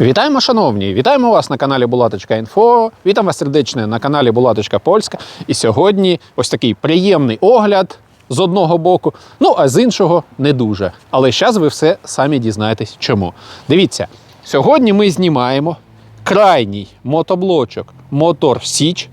Вітаємо, шановні! Вітаємо вас на каналі Булаточка.Інфо. Вітаємо вас сердечно на каналі Булаточка Польська. І сьогодні ось такий приємний огляд з одного боку, ну а з іншого не дуже. Але зараз ви все самі дізнаєтесь чому. Дивіться, сьогодні ми знімаємо крайній мотоблочок Мотор Січ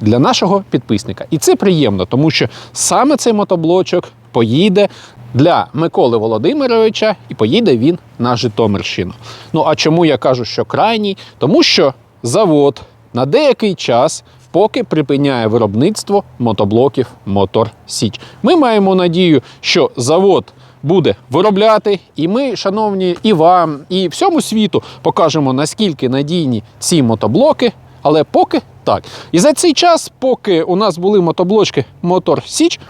для нашого підписника. І це приємно, тому що саме цей мотоблочок поїде для Миколи Володимировича і поїде він на Житомирщину. Ну а чому я кажу, що крайній? Тому що завод на деякий час. Поки припиняє виробництво мотоблоків Мотор Січ. Ми маємо надію, що завод буде виробляти, і ми, шановні, і вам, і всьому світу покажемо, наскільки надійні ці мотоблоки. Але поки так. І за цей час, поки у нас були мотоблочки Мотор Січ,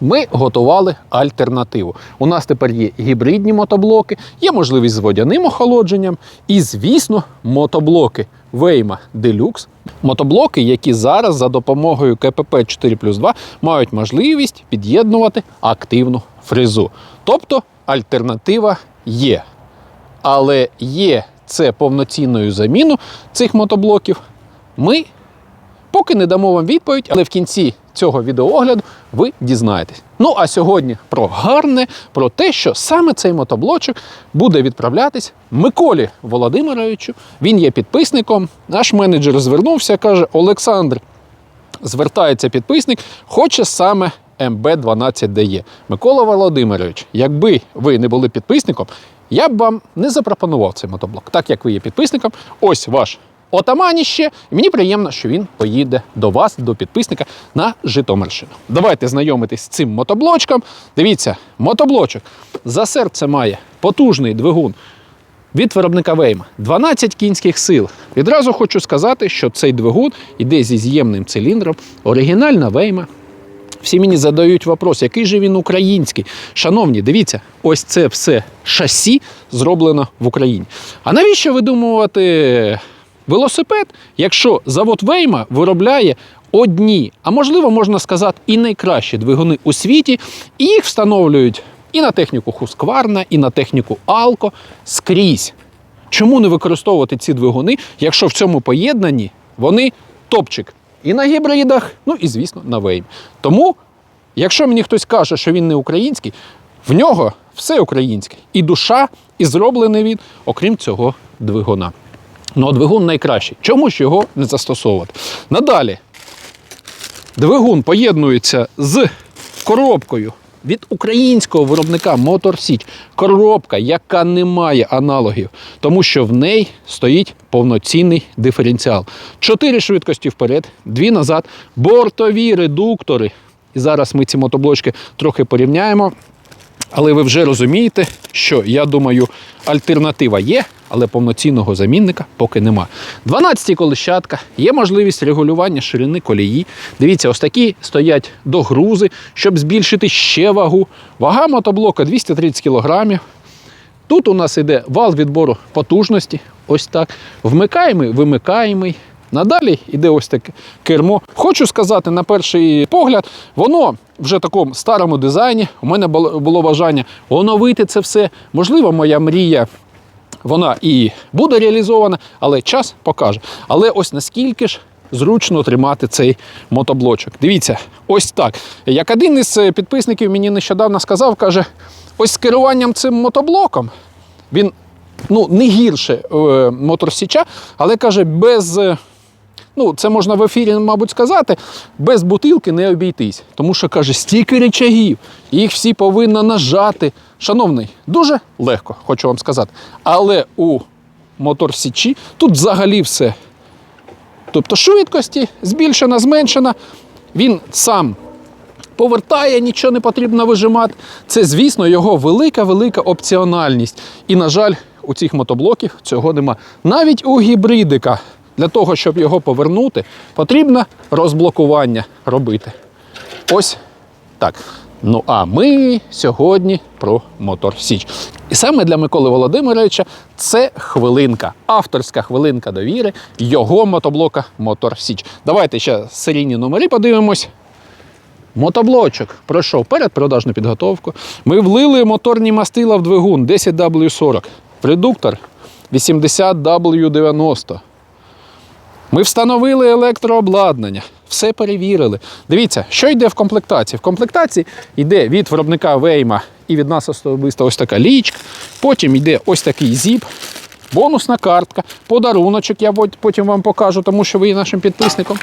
ми готували альтернативу. У нас тепер є гібридні мотоблоки, є можливість з водяним охолодженням, і, звісно, мотоблоки Вейма Deluxe. Мотоблоки, які зараз за допомогою КПП 4 плюс 2 мають можливість під'єднувати активну фрезу. Тобто альтернатива є. Але є це повноцінною заміну цих мотоблоків. Ми Поки не дамо вам відповідь, але в кінці цього відеоогляду ви дізнаєтесь. Ну а сьогодні про гарне, про те, що саме цей мотоблочок буде відправлятись Миколі Володимировичу. Він є підписником. Наш менеджер звернувся, каже: Олександр, звертається підписник, хоче саме МБ12DE. Микола Володимирович, якби ви не були підписником, я б вам не запропонував цей мотоблок. Так як ви є підписником, ось ваш отаманіще. І мені приємно, що він поїде до вас, до підписника на Житомирщину. Давайте знайомитись з цим мотоблочком. Дивіться, мотоблочок за серце має потужний двигун. Від виробника Вейма 12 кінських сил. Відразу хочу сказати, що цей двигун іде зі з'ємним циліндром, оригінальна Вейма. Всі мені задають вопрос, який же він український. Шановні, дивіться, ось це все шасі зроблено в Україні. А навіщо видумувати велосипед, якщо завод Вейма виробляє одні, а можливо, можна сказати, і найкращі двигуни у світі, і їх встановлюють і на техніку Husqvarna, і на техніку Алко скрізь. Чому не використовувати ці двигуни, якщо в цьому поєднанні вони топчик і на гібридах, ну і звісно на веймі. Тому, якщо мені хтось каже, що він не український, в нього все українське. І душа, і зроблений він, окрім цього двигуна. Ну, а двигун найкращий. Чому ж його не застосовувати? Надалі двигун поєднується з коробкою від українського виробника Motor Січ. Коробка, яка не має аналогів, тому що в неї стоїть повноцінний диференціал. Чотири швидкості вперед, дві назад, бортові редуктори. І зараз ми ці мотоблочки трохи порівняємо. Але ви вже розумієте, що я думаю, альтернатива є, але повноцінного замінника поки нема. 12 колищатка, є можливість регулювання ширини колії. Дивіться, ось такі стоять догрузи, щоб збільшити ще вагу. Вага мотоблока 230 кг. Тут у нас йде вал відбору потужності. Ось так. Вмикаємий, вимикаємий. Надалі йде ось таке кермо. Хочу сказати, на перший погляд, воно вже такому старому дизайні. У мене було бажання оновити це все. Можливо, моя мрія. Вона і буде реалізована, але час покаже. Але ось наскільки ж зручно тримати цей мотоблочок. Дивіться, ось так. Як один із підписників мені нещодавно сказав, каже: ось з керуванням цим мотоблоком він ну, не гірше е, моторсіча, але каже, без. Ну, це можна в ефірі, мабуть, сказати, без бутилки не обійтись. Тому що каже, стільки речагів, їх всі повинно нажати. Шановний, дуже легко, хочу вам сказати. Але у мотор Січі тут взагалі все. Тобто швидкості збільшена, зменшена. Він сам повертає, нічого не потрібно вижимати. Це, звісно, його велика-велика опціональність. І, на жаль, у цих мотоблоків цього нема. Навіть у гібридика для того, щоб його повернути, потрібно розблокування робити. Ось так. Ну а ми сьогодні про Мотор Січ. І саме для Миколи Володимировича це хвилинка, авторська хвилинка довіри його мотоблока Мотор Січ. Давайте ще серійні номери подивимось. Мотоблочок пройшов передпродажну підготовку. Ми влили моторні мастила в двигун 10W40. Редуктор 80W90. Ми встановили електрообладнання, все перевірили. Дивіться, що йде в комплектації. В комплектації йде від виробника Вейма і від нас особисто ось така лічка. Потім йде ось такий зіп, бонусна картка, подаруночок. Я потім вам покажу, тому що ви є нашим підписником.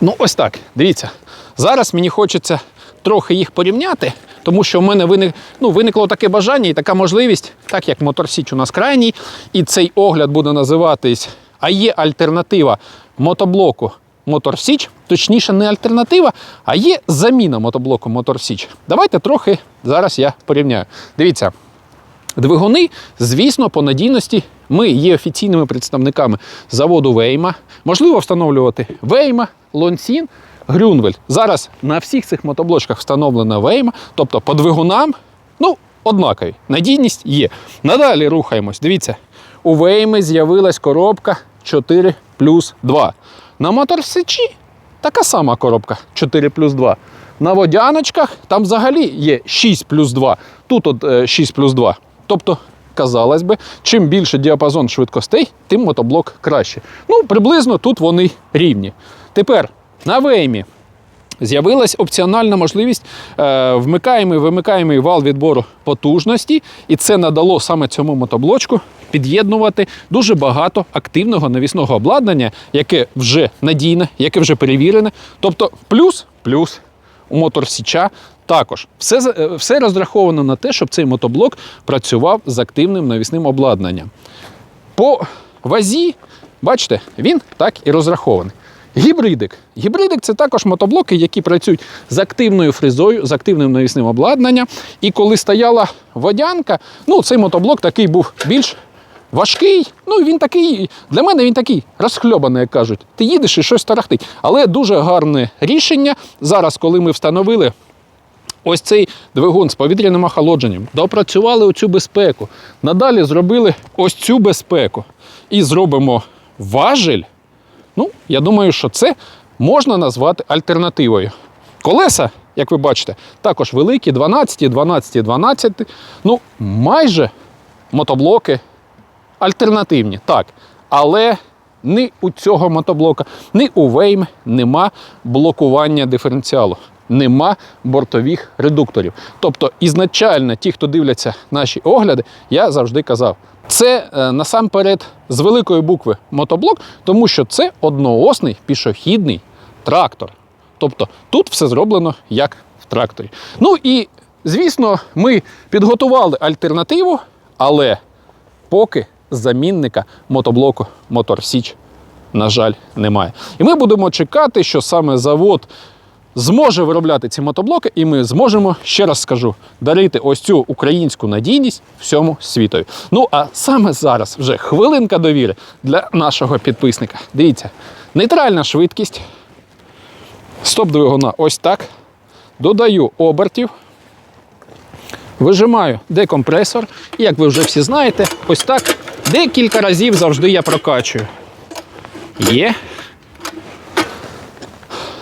Ну, ось так. Дивіться. Зараз мені хочеться трохи їх порівняти, тому що в мене виник, ну, виникло таке бажання і така можливість, так як Мотор Січ у нас крайній, і цей огляд буде називатись А є альтернатива мотоблоку Мотор Січ, точніше, не альтернатива, а є заміна мотоблоку Мотор Січ. Давайте трохи зараз я порівняю. Дивіться, Двигуни, звісно, по надійності ми є офіційними представниками заводу Вейма. Можливо встановлювати Вейма, Лонсін, Грюнвель. Зараз на всіх цих мотоблочках встановлена Вейма, тобто по двигунам, ну, однакові. Надійність є. Надалі рухаємось. Дивіться, у Вейми з'явилась коробка 4 плюс 2. На моторсичі така сама коробка 4 плюс 2. На водяночках там взагалі є 6 плюс 2. Тут от е, 6 плюс 2. Тобто, казалось би, чим більше діапазон швидкостей, тим мотоблок краще. Ну, приблизно тут вони рівні. Тепер на веймі з'явилась опціональна можливість е, вмикаємий вимикаємий вал відбору потужності, і це надало саме цьому мотоблочку під'єднувати дуже багато активного навісного обладнання, яке вже надійне, яке вже перевірене. Тобто плюс, плюс у моторсіча також. Все, е, все розраховано на те, щоб цей мотоблок працював з активним навісним обладнанням. По вазі, бачите, він так і розрахований. Гібридик. Гібридик це також мотоблоки, які працюють з активною фрезою, з активним навісним обладнанням. І коли стояла водянка, ну цей мотоблок такий був більш важкий. Ну він такий, для мене він такий розхльобаний, як кажуть. Ти їдеш і щось тарахтить. Але дуже гарне рішення. Зараз, коли ми встановили ось цей двигун з повітряним охолодженням, допрацювали оцю безпеку. Надалі зробили ось цю безпеку. І зробимо важель. Ну, я думаю, що це можна назвати альтернативою. Колеса, як ви бачите, також великі, 12, 12, 12. Ну, майже мотоблоки альтернативні, так. Але ні у цього мотоблока, ні у Вейм нема блокування диференціалу, нема бортових редукторів. Тобто, ізначально ті, хто дивляться наші огляди, я завжди казав, це е, насамперед з великої букви мотоблок, тому що це одноосний пішохідний трактор. Тобто тут все зроблено як в тракторі. Ну і звісно, ми підготували альтернативу, але поки замінника мотоблоку Мотор Січ, на жаль, немає. І ми будемо чекати, що саме завод зможе виробляти ці мотоблоки, і ми зможемо, ще раз скажу, дарити ось цю українську надійність всьому світові. Ну а саме зараз вже хвилинка довіри для нашого підписника. Дивіться, нейтральна швидкість. Стоп двигуна ось так. Додаю обертів. Вижимаю декомпресор. І як ви вже всі знаєте, ось так декілька разів завжди я прокачую. Є.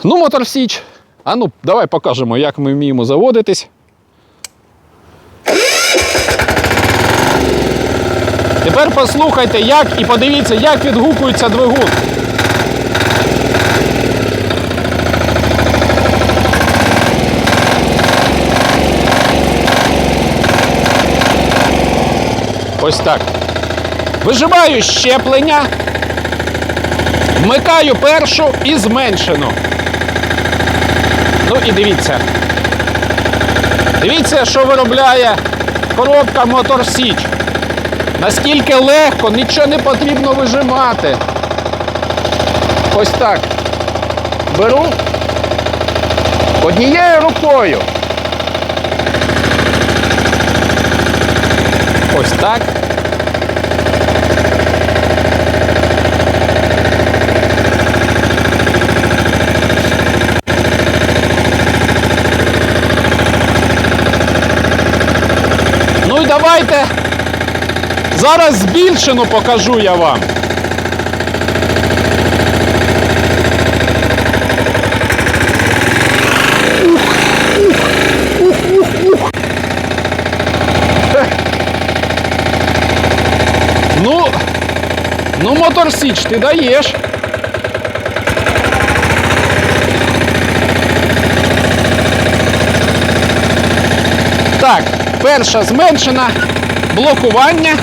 Ну, мотор Січ. А ну, давай покажемо, як ми вміємо заводитись. Тепер послухайте, як і подивіться, як відгукується двигун. Ось так. Вижимаю щеплення, вмикаю першу і зменшену. Ну і дивіться. Дивіться, що виробляє коробка Мотор Січ. Наскільки легко, нічого не потрібно вижимати. Ось так. Беру однією рукою. Ось так. Ну і давайте зараз збільшену покажу я вам. Ну, ну, Мотор Січ, ти даєш. Так, перша зменшена, блокування.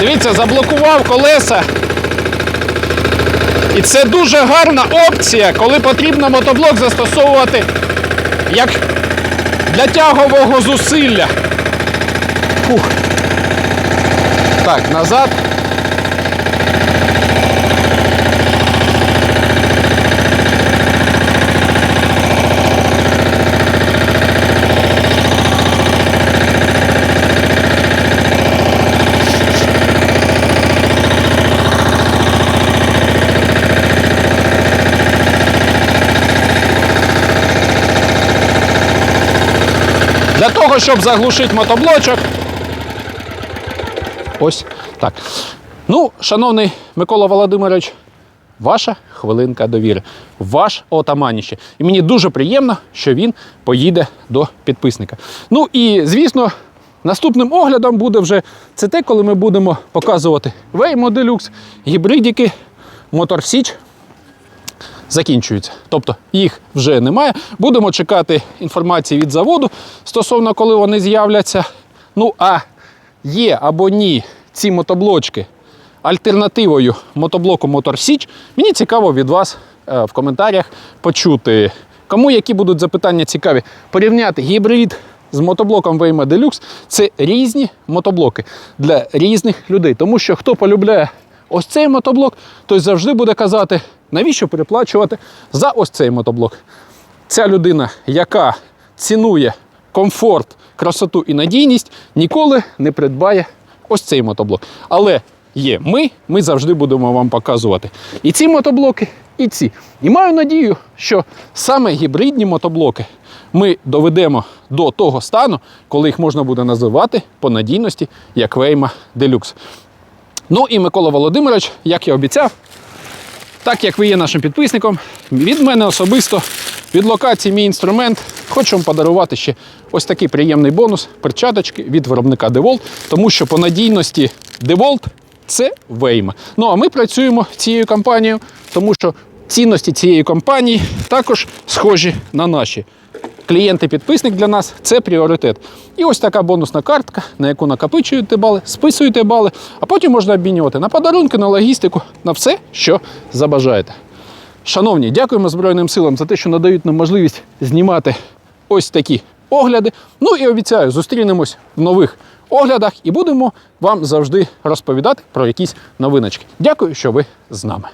Дивіться, заблокував колеса. І це дуже гарна опція, коли потрібно мотоблок застосовувати як для тягового зусилля. Фух. Так, назад. Для щоб заглушити мотоблочок. Ось так. Ну, шановний Микола Володимирович, ваша хвилинка довіри, ваш отаманіще. І мені дуже приємно, що він поїде до підписника. Ну і звісно, наступним оглядом буде вже це те, коли ми будемо показувати Waymo Deluxe, гібридики, Мотор Січ закінчуються. Тобто їх вже немає. Будемо чекати інформації від заводу стосовно коли вони з'являться. Ну а є або ні ці мотоблочки альтернативою мотоблоку Мотор Січ. Мені цікаво від вас е, в коментарях почути. Кому які будуть запитання цікаві, порівняти гібрид з мотоблоком Waymo Deluxe – це різні мотоблоки для різних людей. Тому що хто полюбляє ось цей мотоблок, той завжди буде казати, навіщо переплачувати за ось цей мотоблок. Ця людина, яка цінує комфорт, красоту і надійність, ніколи не придбає ось цей мотоблок. Але є ми, ми завжди будемо вам показувати і ці мотоблоки, і ці. І маю надію, що саме гібридні мотоблоки ми доведемо до того стану, коли їх можна буде називати по надійності як Waymo Deluxe. Ну і Микола Володимирович, як я обіцяв, так як ви є нашим підписником, від мене особисто, від локації мій інструмент, хочу вам подарувати ще ось такий приємний бонус перчаточки від виробника DeWalt, тому що по надійності DeWalt це вейма. Ну а ми працюємо цією компанією, тому що цінності цієї компанії також схожі на наші. Клієнт-підписник для нас це пріоритет. І ось така бонусна картка, на яку накопичуєте бали, списуєте бали, а потім можна обмінювати на подарунки, на логістику, на все, що забажаєте. Шановні, дякуємо Збройним силам за те, що надають нам можливість знімати ось такі огляди. Ну і обіцяю, зустрінемось в нових оглядах і будемо вам завжди розповідати про якісь новиночки. Дякую, що ви з нами.